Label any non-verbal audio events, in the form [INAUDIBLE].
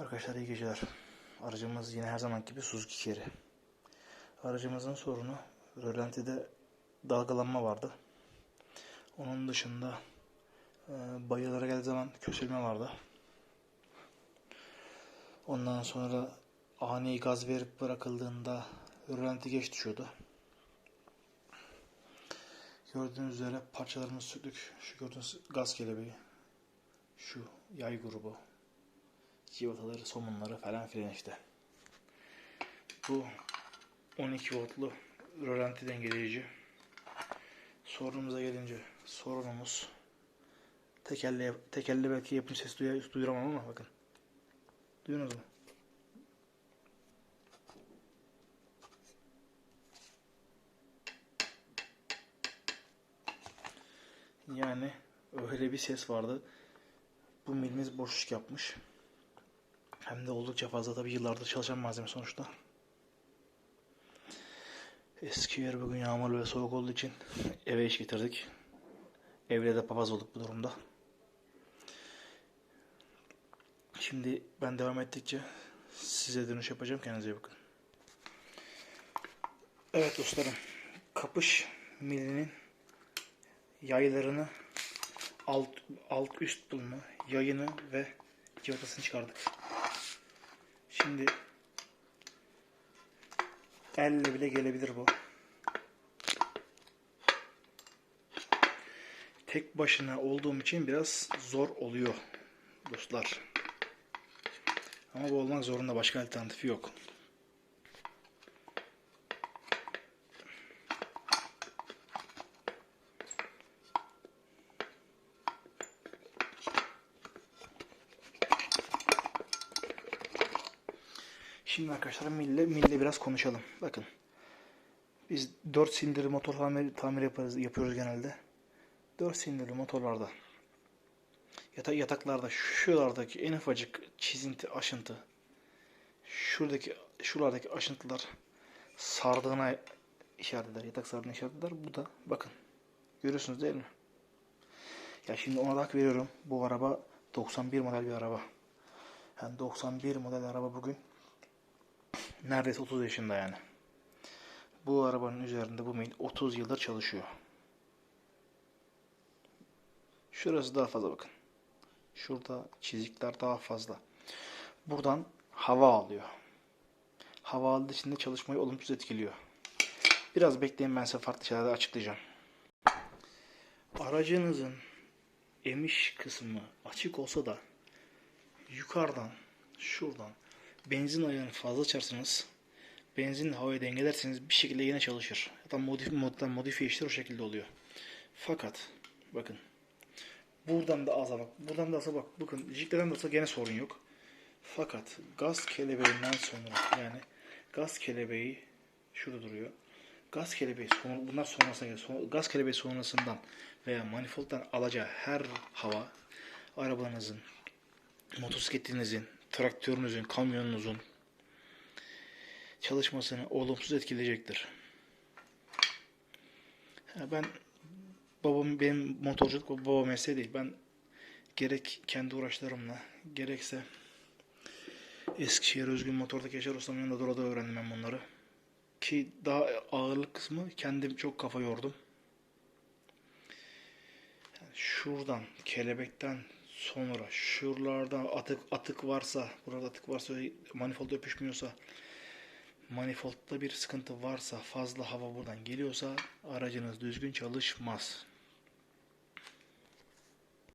Arkadaşlar iyi geceler. Aracımız yine her zaman gibi Suzuki Carry. Aracımızın sorunu rölantide dalgalanma vardı. Onun dışında e, bayalara geldiği zaman kösülme vardı. Ondan sonra ani gaz verip bırakıldığında rölanti geç düşüyordu. Gördüğünüz üzere parçalarımızı söktük. Şu gördüğünüz gaz kelebeği. Şu yay grubu civataları, somunları falan filan işte. Bu 12 voltlu rölanti dengeleyici. Sorunumuza gelince sorunumuz tekerle, tekerle belki yapım ses duya, duyuramam ama bakın. Duyuyorsunuz mu? Yani öyle bir ses vardı. Bu milimiz boşluk yapmış. Hem de oldukça fazla tabii yıllardır çalışan malzeme sonuçta. Eski yer bugün yağmurlu ve soğuk olduğu için [LAUGHS] eve iş getirdik. Evde de papaz olduk bu durumda. Şimdi ben devam ettikçe size dönüş yapacağım. Kendinize iyi bakın. Evet dostlarım. Kapış milinin yaylarını alt, alt üst bulma yayını ve civatasını çıkardık. Şimdi elle bile gelebilir bu. Tek başına olduğum için biraz zor oluyor dostlar. Ama bu olmak zorunda başka alternatifi yok. Şimdi arkadaşlar mille, mille biraz konuşalım. Bakın. Biz 4 silindirli motor tamir, tamir yaparız, yapıyoruz genelde. 4 silindirli motorlarda yatak, yataklarda şuralardaki en ufacık çizinti, aşıntı şuradaki şuralardaki aşıntılar sardığına işaret eder. Yatak sardığına işaret eder. Bu da bakın. Görüyorsunuz değil mi? Ya şimdi ona da hak veriyorum. Bu araba 91 model bir araba. Yani 91 model araba bugün neredeyse 30 yaşında yani. Bu arabanın üzerinde bu mil 30 yıldır çalışıyor. Şurası daha fazla bakın. Şurada çizikler daha fazla. Buradan hava alıyor. Hava aldığı için de çalışmayı olumsuz etkiliyor. Biraz bekleyin ben size farklı şeyler açıklayacağım. Aracınızın emiş kısmı açık olsa da yukarıdan şuradan benzin ayarını fazla açarsanız benzinle havayı dengelerseniz bir şekilde yine çalışır. Hatta modifi, moddan modifiye işler o şekilde oluyor. Fakat bakın buradan da aza bak. Buradan da aza bak. Bakın jikleden de olsa gene sorun yok. Fakat gaz kelebeğinden sonra yani gaz kelebeği şurada duruyor. Gaz kelebeği son, bunlar sonrasında geliyor. Son- gaz kelebeği sonrasından veya manifolddan alacağı her hava arabanızın, motosikletinizin, traktörünüzün, kamyonunuzun çalışmasını olumsuz etkileyecektir. Ben babam benim motorculuk baba mesleği değil. Ben gerek kendi uğraşlarımla gerekse Eskişehir Özgün Motor'daki Yaşar Usta'nın yanında dura öğrendim ben bunları. Ki daha ağırlık kısmı kendim çok kafa yordum. Yani şuradan kelebekten sonra şuralardan atık atık varsa burada atık varsa manifold öpüşmüyorsa manifoldda bir sıkıntı varsa fazla hava buradan geliyorsa aracınız düzgün çalışmaz.